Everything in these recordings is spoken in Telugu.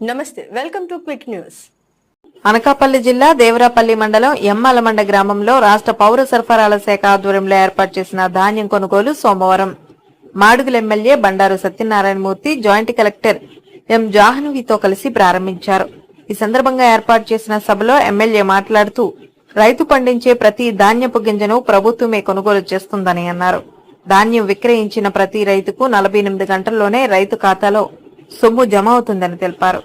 నమస్తే welcome to quick news. Anakapalli జిల్లా దేవరాపల్లి మండలం ఎమ్మలమండ గ్రామంలో రాష్ట్ర పౌర సరఫరాల శాఖ ఆధ్వర్యంలో ఏర్పాటు చేసిన ధాన్యం కొనుగోలు సోమవారం. Madugula MLA Bandaru Satyanarayanamurthy joint collector M జాహ్నవితో కలిసి ప్రారంభించారు. ఈ సందర్భంగా ఏర్పాటు చేసిన సభలో ఎమ్మెల్యే మాట్లాడుతూ రైతు పండించే ప్రతి ధాన్యపు గింజను ప్రభుత్వమే కొనుగోలు చేస్తుందని అన్నారు. ధాన్యం విక్రయించిన ప్రతి రైతుకు నలభై ఎనిమిది గంటల్లోనే రైతు ఖాతాలో సొమ్ము జమ అవుతుందని తెలిపారు.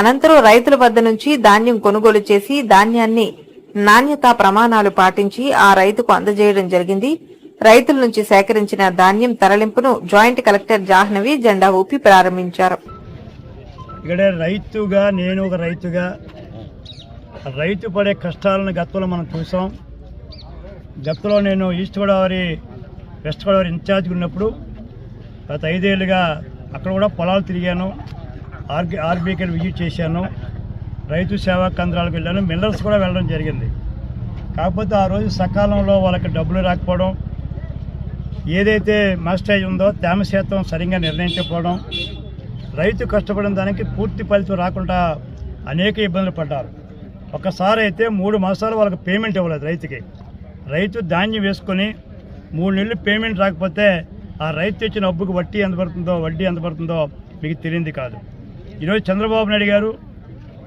అనంతరం రైతుల వద్ద నుంచి ధాన్యం కొనుగోలు చేసి ధాన్యాన్ని నాణ్యతా ప్రమాణాలు పాటించి ఆ రైతుకు అందజేయడం జరిగింది. రైతుల నుంచి సేకరించిన ధాన్యం తరలింపును జాయింట్ కలెక్టర్ జాహ్నవి జెండా ఊపి ప్రారంభించారు. ఇక్కడ రైతుగా నేను ఒక రైతుగా రైతు పడే కష్టాలను గతంలో మనం చూసాం. గతంలో నేను ఈస్ట్ గోదావరి వెస్ట్ గోదావరి ఇన్ఛార్జ్గా ఉన్నప్పుడు గత ఐదేళ్ళుగా అక్కడ కూడా పొలాలు తిరిగాను. ఆర్బీ ఆర్బీకి విజిట్ చేశాను. రైతు సేవా కేంద్రాలకు వెళ్ళాను. మిల్లర్స్ కూడా వెళ్ళడం జరిగింది. కాకపోతే ఆ రోజు సకాలంలో వాళ్ళకి డబ్బులు రాకపోవడం ఏదైతే మాస్టేజ్ ఉందో తేమ శాతం సరిగ్గా నిర్ణయించకపోవడం రైతు కష్టపడిన దానికి పూర్తి ఫలితం రాకుండా అనేక ఇబ్బందులు పడ్డారు. ఒకసారి అయితే మూడు మాసాలు వాళ్ళకి పేమెంట్ ఇవ్వలేదు రైతుకి. రైతు ధాన్యం వేసుకొని మూడు నెలలు పేమెంట్ రాకపోతే ఆ రైతు తెచ్చిన అప్పుకు వడ్డీ ఎంత పడుతుందో వడ్డీ ఎంత పడుతుందో మీకు తెలియంది కాదు. ఈరోజు చంద్రబాబు నాయుడు గారు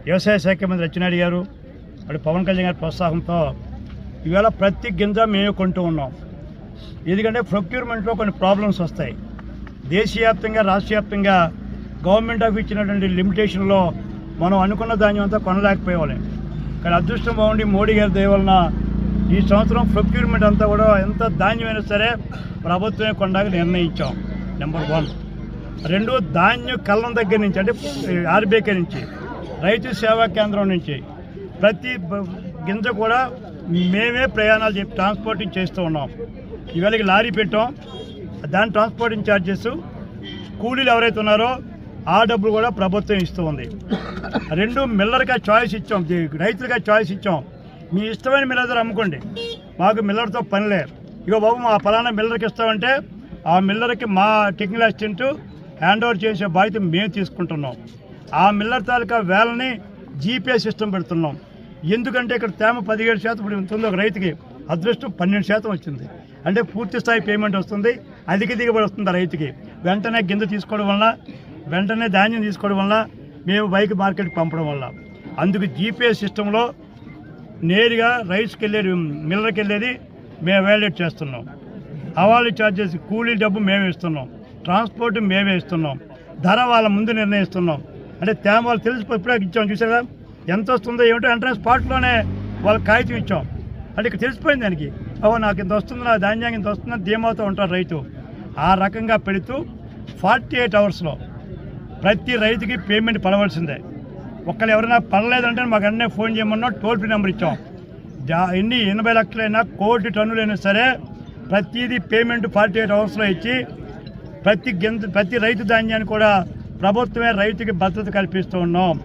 వ్యవసాయ శాఖ మంత్రి అచ్చెన్నాయుడు గారు అటు పవన్ కళ్యాణ్ గారి ప్రోత్సాహంతో ఇవాళ ప్రతి గింజ మేమే కొంటూ ఉన్నాం. ఎందుకంటే ప్రొక్యూర్మెంట్లో కొన్ని ప్రాబ్లమ్స్ వస్తాయి. దేశవ్యాప్తంగా రాష్ట్రవ్యాప్తంగా గవర్నమెంట్ ఆఫ్ ఇచ్చినటువంటి లిమిటేషన్లో మనం అనుకున్న ధాన్యం అంతా కొనలేకపోయేవాళ్ళం. కానీ అదృష్టం బాగుండి మోడీ గారి దయవలన ఈ సంవత్సరం ప్రొక్యూర్మెంట్ అంతా కూడా ఎంత ధాన్యమైనా సరే ప్రభుత్వమే కొండగా నిర్ణయించాం. నెంబర్ వన్ రెండు ధాన్యం కళ్ళం దగ్గర నుంచి అంటే ఆర్బీకే నుంచి రైతు సేవా కేంద్రం నుంచి ప్రతి గింజ కూడా మేమే ప్రయాణాలు చెప్పి ట్రాన్స్పోర్టింగ్ చేస్తూ ఉన్నాం. ఇవాళకి లారీ పెట్టాం. దాని ట్రాన్స్పోర్టింగ్ ఛార్జెస్ కూలీలు ఎవరైతే ఉన్నారో ఆ డబ్బులు కూడా ప్రభుత్వం ఇస్తూ ఉంది. రెండు మిల్లర్గా చాయిస్ ఇచ్చాం. రైతులుగా చాయిస్ ఇచ్చాం. మీ ఇష్టమైన మిల్లర్ అమ్ముకోండి. మాకు మిల్లర్తో పని లేదు. ఇగో బాబు మా ఫలానా మిల్లర్కి ఇస్తామంటే ఆ మిల్లర్కి మా టెక్నికల్ అసిస్టెంట్ హ్యాండ్ ఓవర్ చేసే బాధ్యత మేము తీసుకుంటున్నాం. ఆ మిల్లర్ తాలూకా వేలని జీపీఎస్ సిస్టమ్ పెడుతున్నాం. ఎందుకంటే ఇక్కడ తేమ పదిహేడు శాతం ఇప్పుడు ఉంటుంది ఒక రైతుకి. అదృష్టం పన్నెండు శాతం వచ్చింది. అంటే పూర్తి స్థాయి పేమెంట్ వస్తుంది. అధిక దిగుబడి వస్తుంది ఆ రైతుకి. వెంటనే గింజ తీసుకోవడం వల్ల వెంటనే ధాన్యం తీసుకోవడం వల్ల మేము బైక్ మార్కెట్కి పంపడం వల్ల అందుకు జీపీఎస్ సిస్టంలో నేరుగా రైస్కి వెళ్ళేది మిల్లర్కి వెళ్ళేది మేము వ్యాలిడేట్ చేస్తున్నాం. హవాలు ఛార్జెస్ కూలీ డబ్బు మేమే ఇస్తున్నాం. ట్రాన్స్పోర్ట్ మేమే ఇస్తున్నాం. ధర వాళ్ళ ముందు నిర్ణయిస్తున్నాం. అంటే తేమ వాళ్ళు తెలిసి ఇప్పుడే ఇచ్చాం చూసారా ఎంత వస్తుందో ఏమిటో అంటే స్పాట్లోనే వాళ్ళకి కాగితం ఇచ్చాం. అంటే ఇక్కడ తెలిసిపోయింది దానికి. ఓ నాకు ఇంత వస్తుంది నా ధాన్యానికి ఇంత వస్తుందని ధీమాతో ఉంటారు రైతు. ఆ రకంగా పెడుతూ ఫార్టీ ఎయిట్ అవర్స్లో ప్రతి రైతుకి పేమెంట్ పడవలసిందే. ఒక్కరు ఎవరైనా పడలేదంటే మాకు అన్నీ ఫోన్ చేయమన్నా టోల్ ఫ్రీ నెంబర్ ఇచ్చాం. జా- ఎన్ని ఎనభై లక్షలైనా కోటి టన్నులైనా సరే ప్రతిదీ పేమెంట్ ఫార్టీ ఎయిట్ అవర్స్లో ఇచ్చి ప్రతి గింజ ప్రతి రైతు ధాన్యాన్ని కూడా ప్రభుత్వమే రైతుకి భద్రత కల్పిస్తూ ఉన్నాం.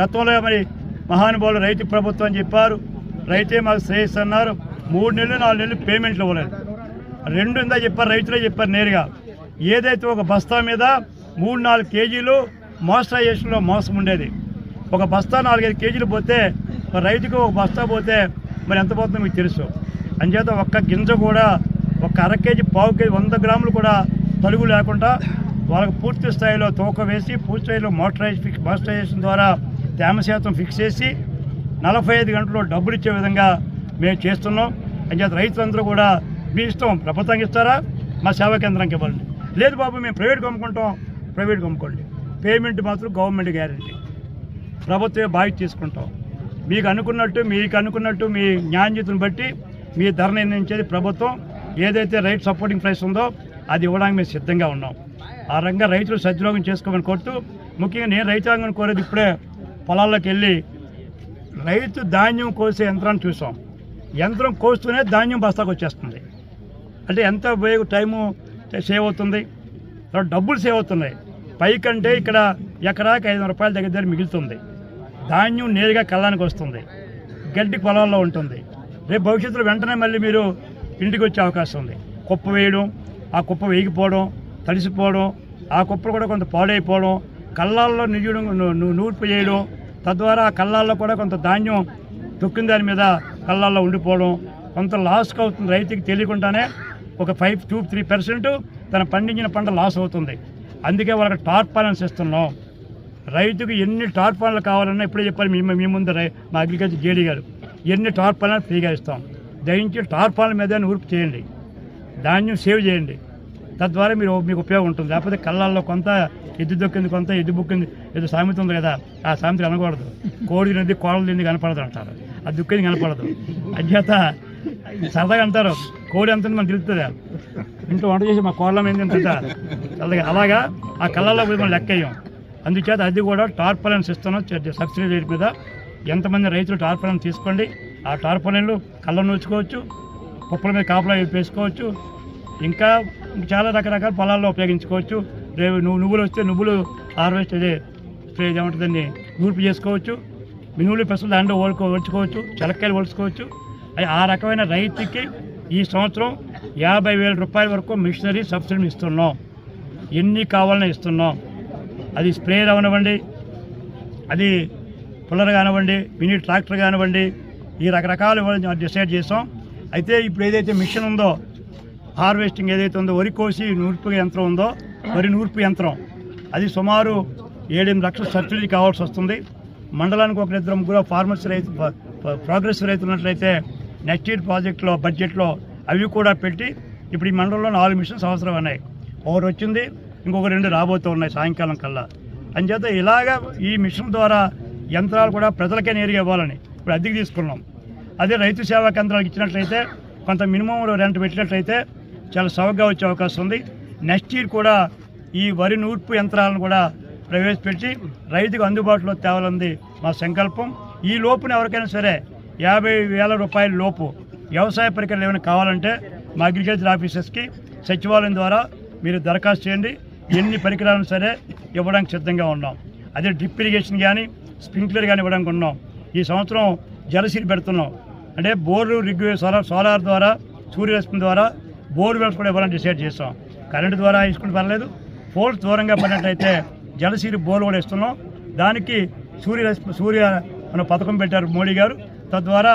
గతంలో మరి మహానుభావులు రైతు ప్రభుత్వం అని చెప్పారు. రైతే మాకు శ్రేయస్సు అన్నారు. మూడు నెలలు నాలుగు నెలలు పేమెంట్లు ఇవ్వలేదు. రెండు ఇందా చెప్పారు రైతులే చెప్పారు నేరుగా. ఏదైతే ఒక బస్తా మీద మూడు నాలుగు కేజీలు మోస్టరైజేషన్లో మోసం ఉండేది. ఒక బస్తా నాలుగైదు కేజీలు పోతే రైతుకు ఒక బస్తా పోతే మరి ఎంత పోతుందో మీకు తెలుసు. అంచేత ఒక్క గింజ కూడా ఒక అర కేజీ పావు కేజీ వంద గ్రాములు కూడా తలుగు లేకుండా వాళ్ళకి పూర్తి స్థాయిలో తూకం వేసి పూర్తి స్థాయిలో మోటరైజ్ ఫిక్స్ మోటరైజేషన్ ద్వారా తేమ శాతం ఫిక్స్ చేసి నలభై ఐదు గంటల్లో డబ్బులు ఇచ్చే విధంగా మేము చేస్తున్నాం. అంచేత రైతులందరూ కూడా మీ ఇష్టం ప్రభుత్వానికి ఇస్తారా? మా సేవా కేంద్రానికి ఇవ్వండి లేదు బాబు మేము ప్రైవేట్ అమ్ముకుంటాం. ప్రైవేట్ అమ్ముకోండి. పేమెంట్ మాత్రం గవర్నమెంట్ గ్యారంటీ. ప్రభుత్వమే బాధ్యత తీసుకుంటాం. మీకు అనుకున్నట్టు మీకు అనుకున్నట్టు మీ న్యాయతను బట్టి మీ ధర నిర్ణయించేది ప్రభుత్వం. ఏదైతే రైట్ సపోర్టింగ్ ప్రైస్ ఉందో అది ఇవ్వడానికి మేము సిద్ధంగా ఉన్నాం. ఆ రంగా రైతులు సద్వినియోగం చేసుకోమని కోరుతూ ముఖ్యంగా నేను రైతాంగం కోరేది ఇప్పుడే పొలాల్లోకి వెళ్ళి రైతు ధాన్యం కోసే యంత్రాన్ని చూసాం. యంత్రం కోస్తూనే ధాన్యం బస్తాకు వచ్చేస్తుంది. అంటే ఎంత ఉపయోగ టైము సేవ్ అవుతుంది? డబ్బులు సేవ్ అవుతున్నాయి. పైకంటే ఇక్కడ ఎకరాకి ఐదు రూపాయల దగ్గర దగ్గర మిగులుతుంది. ధాన్యం నేరుగా కళ్ళానికి వస్తుంది. గడ్డి పొలాల్లో ఉంటుంది. రేపు భవిష్యత్తులో వెంటనే మళ్ళీ మీరు ఇంటికి వచ్చే అవకాశం ఉంది. కుప్ప వేయడం ఆ కుప్ప వేగిపోవడం తడిసిపోవడం ఆ కుప్పలు కూడా కొంత పాడైపోవడం కళ్ళాల్లో నిజడం నూర్పు చేయడం తద్వారా ఆ కళ్ళాల్లో కూడా కొంత ధాన్యం తొక్కిన దాని మీద కళ్ళాల్లో ఉండిపోవడం కొంత లాస్కి అవుతుంది. రైతుకి తెలియకుండానే ఒక ఫైవ్ టూ త్రీ పర్సెంట్ తన పండించిన పంట లాస్ అవుతుంది. అందుకే వాళ్ళకి టార్పాలెన్స్ ఇస్తున్నాం రైతుకు ఎన్ని టార్పాలలు కావాలన్నా ఇప్పుడే చెప్పాలి. మీ మీ ముందు రై మా అగ్రికల్చర్ జేడీ గారు ఎన్ని టార్పాలను ఫ్రీగా ఇస్తాం. దయించి టార్పాల మీద ఊర్పు చేయండి. ధాన్యం సేవ్ చేయండి. తద్వారా మీరు మీకు ఉపయోగం ఉంటుంది. లేకపోతే కళ్ళల్లో కొంత ఎద్దు దొక్కింది కొంత ఎద్దు బుక్కింది ఏదో సామెత ఉంది కదా ఆ సామెత కనకూడదు కోడి తినది కోడలు తింది కనపడదు అంటారు. ఆ దుక్కింది కనపడదు. అధ్యత సరదాగా అంటారు. కోడి ఎంత మనకు తెలుస్తుందా? ఇంట్లో వంట చేసి మా కోళ్ళం ఏంది ఎంత అలాగా ఆ కళ్ళల్లో పోయి మనం లెక్క వేయం. అందుచేత అది కూడా టార్పలెన్స్ ఇస్తున్నాం. సబ్సిడీ రేట్ మీద ఎంతమంది రైతులు టార్పలెన్ తీసుకోండి. ఆ టార్పలెన్లు కళ్ళ నూచుకోవచ్చు పప్పుల మీద కాపలా వేసుకోవచ్చు ఇంకా చాలా రకరకాల పొలాల్లో ఉపయోగించుకోవచ్చు. రేపు నువ్వు నువ్వులు వస్తే నువ్వులు హార్వెస్ట్ అదే స్ప్రే ఏమంటుందని నూర్పు చేసుకోవచ్చు. మినువులు పెసలు దాంట్లో ఓడుకో ఓడ్చుకోవచ్చు చెలక్కాయలు ఓడ్చుకోవచ్చు అది ఆ రకమైన రైతుకి ఈ సంవత్సరం యాభై వేల రూపాయల వరకు మిషనరీ సబ్సిడీ ఇస్తున్నాం. ఎన్ని కావాలని ఇస్తున్నాం. అది స్ప్రేయర్ అవనివ్వండి అది పుల్లర్ కానివ్వండి మినీ ట్రాక్టర్ కానివ్వండి ఈ రకరకాలు డిసైడ్ చేసాం. అయితే ఇప్పుడు ఏదైతే మిషన్ ఉందో హార్వెస్టింగ్ ఏదైతే ఉందో వరి కోసి నూర్పు యంత్రం ఉందో వరి నూర్పు యంత్రం అది సుమారు ఏడెనిమిది లక్షల సబ్సిడీ కావాల్సి వస్తుంది. మండలానికి ఒక ఇద్దరు ముగ్గురు ఫార్మర్స్ రైతు ప్రోగ్రెస్ రైతు ఉన్నట్లయితే నెక్స్ట్ ఇయర్ ప్రాజెక్ట్లో బడ్జెట్లో అవి కూడా పెట్టి ఇప్పుడు ఈ మండలంలో నాలుగు మిషన్స్ అవసరం ఉన్నాయి ఒకటి వచ్చింది ఇంకొక రెండు రాబోతూ ఉన్నాయి సాయంకాలం కల్లా. అంచేత ఇలాగా ఈ మిషన్ ద్వారా యంత్రాలు కూడా ప్రజలకే నేరుగా ఇవ్వాలని ఇప్పుడు అద్దెకి తీసుకున్నాం. అదే రైతు సేవా కేంద్రాలకు ఇచ్చినట్లయితే కొంత మినిమం రెంట్ పెట్టినట్లయితే చాలా సవగ్గా వచ్చే అవకాశం ఉంది. నెక్స్ట్ ఇయర్ కూడా ఈ వరి నూర్పు యంత్రాలను కూడా ప్రవేశపెట్టి రైతుకు అందుబాటులో తేవాలంది మా సంకల్పం. ఈ లోపున ఎవరికైనా సరే యాభై వేల రూపాయల లోపు వ్యవసాయ పరికరాలు ఏమైనా కావాలంటే మా అగ్రికల్చర్ ఆఫీసర్స్కి సచివాలయం ద్వారా మీరు దరఖాస్తు చేయండి. ఎన్ని పరికరాలు సరే ఇవ్వడానికి సిద్ధంగా ఉన్నాం. అదే డ్రిప్ ఇరిగేషన్ కానీ స్ప్రింక్లర్ కానీ ఇవ్వడానికి ఉన్నాం. ఈ సంవత్సరం జలసీలు పెడుతున్నాం. అంటే బోర్లు రిగ్గు సోలార్ సోలార్ ద్వారా సూర్యరశ్మి ద్వారా బోర్ వెల్స్ కూడా ఇవ్వాలని డిసైడ్ చేస్తాం కరెంటు ద్వారా ఇసుకుంటే పర్లేదు. పోల్స్ దూరంగా పడినట్లయితే జలసీరు బోర్లు కూడా ఇస్తున్నాం దానికి సూర్యరశ్మి సూర్య మన పథకం పెట్టారు మోడీ గారు. తద్వారా